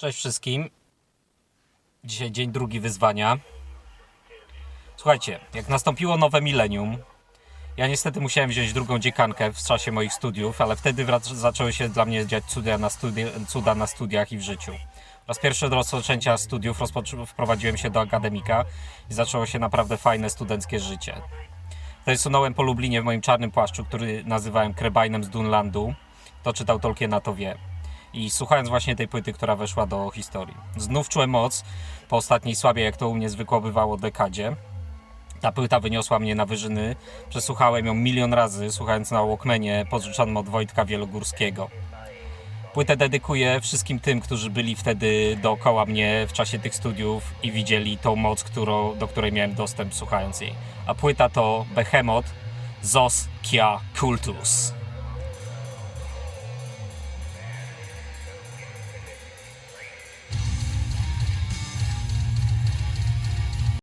Cześć wszystkim. Dzisiaj dzień drugi wyzwania. Słuchajcie, jak nastąpiło nowe milenium, ja niestety musiałem wziąć drugą dziekankę w czasie moich studiów, ale wtedy zaczęły się dla mnie dziać cuda na, studi- cuda na studiach i w życiu. Raz pierwszy od rozpoczęcia studiów wprowadziłem się do akademika i zaczęło się naprawdę fajne studenckie życie. Wtedy sunąłem po Lublinie w moim czarnym płaszczu, który nazywałem Krebajnem z Dunlandu. To czytał Tolkiena, to wie. I słuchając właśnie tej płyty, która weszła do historii. Znów czułem moc po ostatniej słabie, jak to u mnie zwykło bywało, dekadzie. Ta płyta wyniosła mnie na wyżyny. Przesłuchałem ją milion razy, słuchając na Walkmanie pożyczonym od Wojtka Wielogórskiego. Płytę dedykuję wszystkim tym, którzy byli wtedy dookoła mnie w czasie tych studiów i widzieli tą moc, którą, do której miałem dostęp słuchając jej. A płyta to Behemoth Zos Kia Cultus.